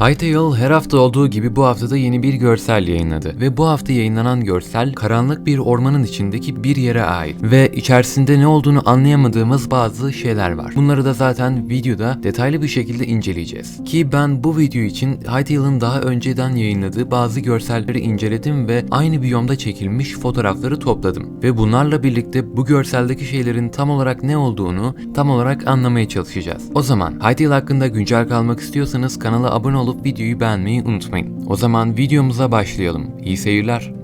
Hytale her hafta olduğu gibi bu haftada yeni bir görsel yayınladı ve bu hafta yayınlanan görsel karanlık bir ormanın içindeki bir yere ait ve içerisinde ne olduğunu anlayamadığımız bazı şeyler var. Bunları da zaten videoda detaylı bir şekilde inceleyeceğiz. Ki ben bu video için Hytale'ın daha önceden yayınladığı bazı görselleri inceledim ve aynı biyomda çekilmiş fotoğrafları topladım ve bunlarla birlikte bu görseldeki şeylerin tam olarak ne olduğunu tam olarak anlamaya çalışacağız. O zaman Hytale hakkında güncel kalmak istiyorsanız kanala abone olup videoyu beğenmeyi unutmayın. O zaman videomuza başlayalım. İyi seyirler.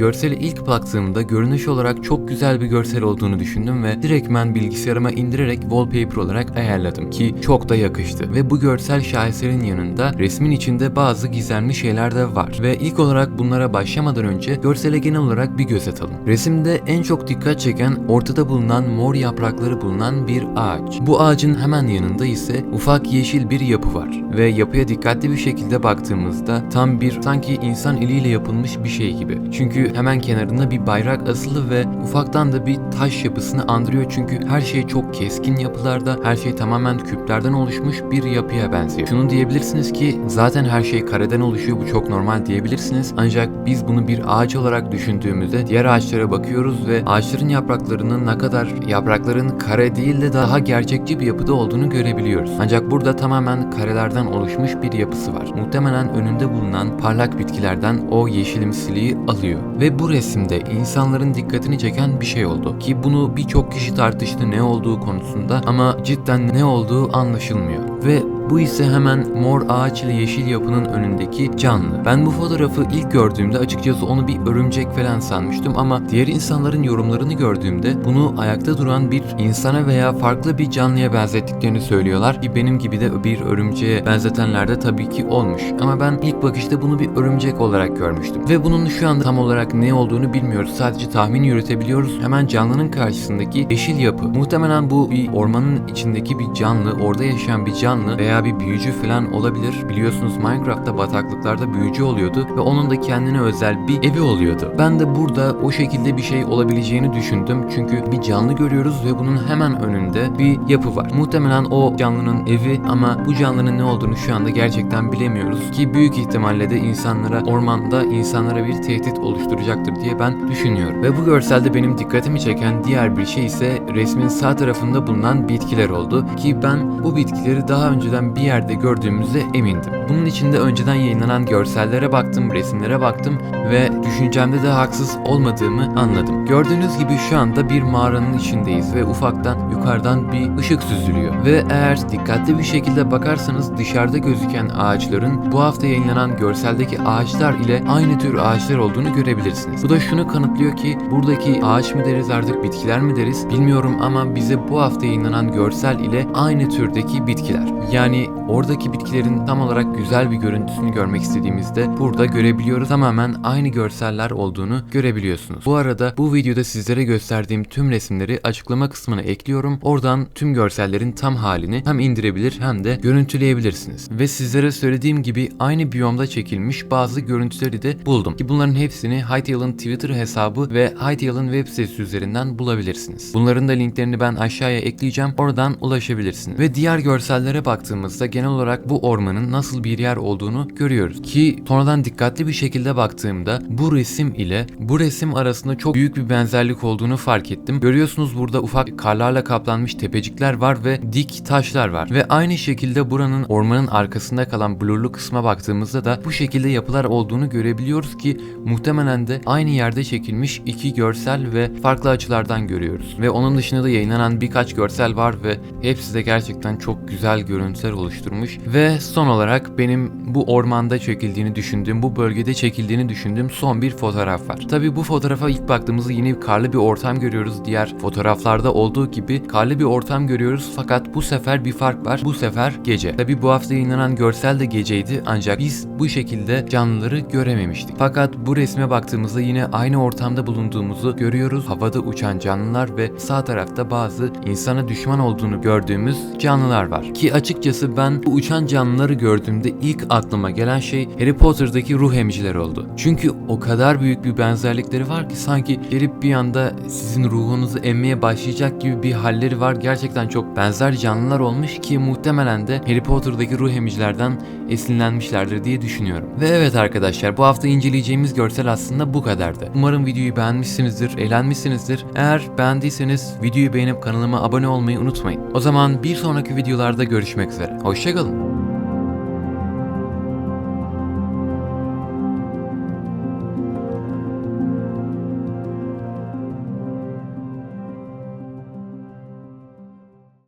Görsele ilk baktığımda görünüş olarak çok güzel bir görsel olduğunu düşündüm ve direktmen bilgisayarıma indirerek wallpaper olarak ayarladım ki çok da yakıştı. Ve bu görsel şaheserin yanında resmin içinde bazı gizemli şeyler de var. Ve ilk olarak bunlara başlamadan önce görsele genel olarak bir göz atalım. Resimde en çok dikkat çeken ortada bulunan mor yaprakları bulunan bir ağaç. Bu ağacın hemen yanında ise ufak yeşil bir yapı var. Ve yapıya dikkatli bir şekilde baktığımızda tam bir sanki insan eliyle yapılmış bir şey gibi. Çünkü hemen kenarında bir bayrak asılı ve ufaktan da bir taş yapısını andırıyor çünkü her şey çok keskin yapılarda, her şey tamamen küplerden oluşmuş bir yapıya benziyor. Şunu diyebilirsiniz ki zaten her şey kareden oluşuyor bu çok normal diyebilirsiniz ancak biz bunu bir ağaç olarak düşündüğümüzde diğer ağaçlara bakıyoruz ve ağaçların yapraklarının ne kadar yaprakların kare değil de daha gerçekçi bir yapıda olduğunu görebiliyoruz. Ancak burada tamamen karelerden oluşmuş bir yapısı var. Muhtemelen önünde bulunan parlak bitkilerden o yeşilimsiliği alıyor. Ve bu resimde insanların dikkatini çeken bir şey oldu. Ki bunu birçok kişi tartıştı ne olduğu konusunda ama cidden ne olduğu anlaşılmıyor. Ve bu ise hemen mor ağaç ile yeşil yapının önündeki canlı. Ben bu fotoğrafı ilk gördüğümde açıkçası onu bir örümcek falan sanmıştım ama diğer insanların yorumlarını gördüğümde bunu ayakta duran bir insana veya farklı bir canlıya benzettiklerini söylüyorlar. Ki benim gibi de bir örümceğe benzetenler de tabii ki olmuş. Ama ben ilk bakışta bunu bir örümcek olarak görmüştüm. Ve bunun şu anda tam olarak ne olduğunu bilmiyoruz. Sadece tahmin yürütebiliyoruz. Hemen canlının karşısındaki yeşil yapı. Muhtemelen bu bir ormanın içindeki bir canlı, orada yaşayan bir canlı veya bir büyücü falan olabilir. Biliyorsunuz Minecraft'ta bataklıklarda büyücü oluyordu ve onun da kendine özel bir evi oluyordu. Ben de burada o şekilde bir şey olabileceğini düşündüm. Çünkü bir canlı görüyoruz ve bunun hemen önünde bir yapı var. Muhtemelen o canlının evi ama bu canlının ne olduğunu şu anda gerçekten bilemiyoruz ki büyük ihtimalle de insanlara ormanda insanlara bir tehdit oluşturacaktır diye ben düşünüyorum. Ve bu görselde benim dikkatimi çeken diğer bir şey ise resmin sağ tarafında bulunan bitkiler oldu ki ben bu bitkileri daha önceden bir yerde gördüğümüzde emindim. Bunun içinde önceden yayınlanan görsellere baktım, resimlere baktım ve düşüncemde de haksız olmadığımı anladım. Gördüğünüz gibi şu anda bir mağaranın içindeyiz ve ufaktan yukarıdan bir ışık süzülüyor. Ve eğer dikkatli bir şekilde bakarsanız dışarıda gözüken ağaçların bu hafta yayınlanan görseldeki ağaçlar ile aynı tür ağaçlar olduğunu görebilirsiniz. Bu da şunu kanıtlıyor ki buradaki ağaç mı deriz artık bitkiler mi deriz bilmiyorum ama bize bu hafta yayınlanan görsel ile aynı türdeki bitkiler. Yani нами oradaki bitkilerin tam olarak güzel bir görüntüsünü görmek istediğimizde burada görebiliyoruz. Tamamen aynı görseller olduğunu görebiliyorsunuz. Bu arada bu videoda sizlere gösterdiğim tüm resimleri açıklama kısmına ekliyorum. Oradan tüm görsellerin tam halini hem indirebilir hem de görüntüleyebilirsiniz. Ve sizlere söylediğim gibi aynı biyomda çekilmiş bazı görüntüleri de buldum. Ki bunların hepsini Hytale'ın Twitter hesabı ve Hytale'ın web sitesi üzerinden bulabilirsiniz. Bunların da linklerini ben aşağıya ekleyeceğim. Oradan ulaşabilirsiniz. Ve diğer görsellere baktığımızda genel olarak bu ormanın nasıl bir yer olduğunu görüyoruz. Ki sonradan dikkatli bir şekilde baktığımda bu resim ile bu resim arasında çok büyük bir benzerlik olduğunu fark ettim. Görüyorsunuz burada ufak karlarla kaplanmış tepecikler var ve dik taşlar var. Ve aynı şekilde buranın ormanın arkasında kalan blurlu kısma baktığımızda da bu şekilde yapılar olduğunu görebiliyoruz ki muhtemelen de aynı yerde çekilmiş iki görsel ve farklı açılardan görüyoruz. Ve onun dışında da yayınlanan birkaç görsel var ve hepsi de gerçekten çok güzel görüntüler oluşturmuş. Ve son olarak benim bu ormanda çekildiğini düşündüğüm, bu bölgede çekildiğini düşündüğüm son bir fotoğraf var. Tabi bu fotoğrafa ilk baktığımızda yine karlı bir ortam görüyoruz. Diğer fotoğraflarda olduğu gibi karlı bir ortam görüyoruz fakat bu sefer bir fark var. Bu sefer gece. Tabi bu hafta yayınlanan görsel de geceydi ancak biz bu şekilde canlıları görememiştik. Fakat bu resme baktığımızda yine aynı ortamda bulunduğumuzu görüyoruz. Havada uçan canlılar ve sağ tarafta bazı insana düşman olduğunu gördüğümüz canlılar var. Ki açıkçası Açıkçası bu uçan canlıları gördüğümde ilk aklıma gelen şey Harry Potter'daki ruh emiciler oldu. Çünkü o kadar büyük bir benzerlikleri var ki sanki gelip bir anda sizin ruhunuzu emmeye başlayacak gibi bir halleri var. Gerçekten çok benzer canlılar olmuş ki muhtemelen de Harry Potter'daki ruh emicilerden esinlenmişlerdir diye düşünüyorum. Ve evet arkadaşlar bu hafta inceleyeceğimiz görsel aslında bu kadardı. Umarım videoyu beğenmişsinizdir, eğlenmişsinizdir. Eğer beğendiyseniz videoyu beğenip kanalıma abone olmayı unutmayın. O zaman bir sonraki videolarda görüşmek üzere. 최근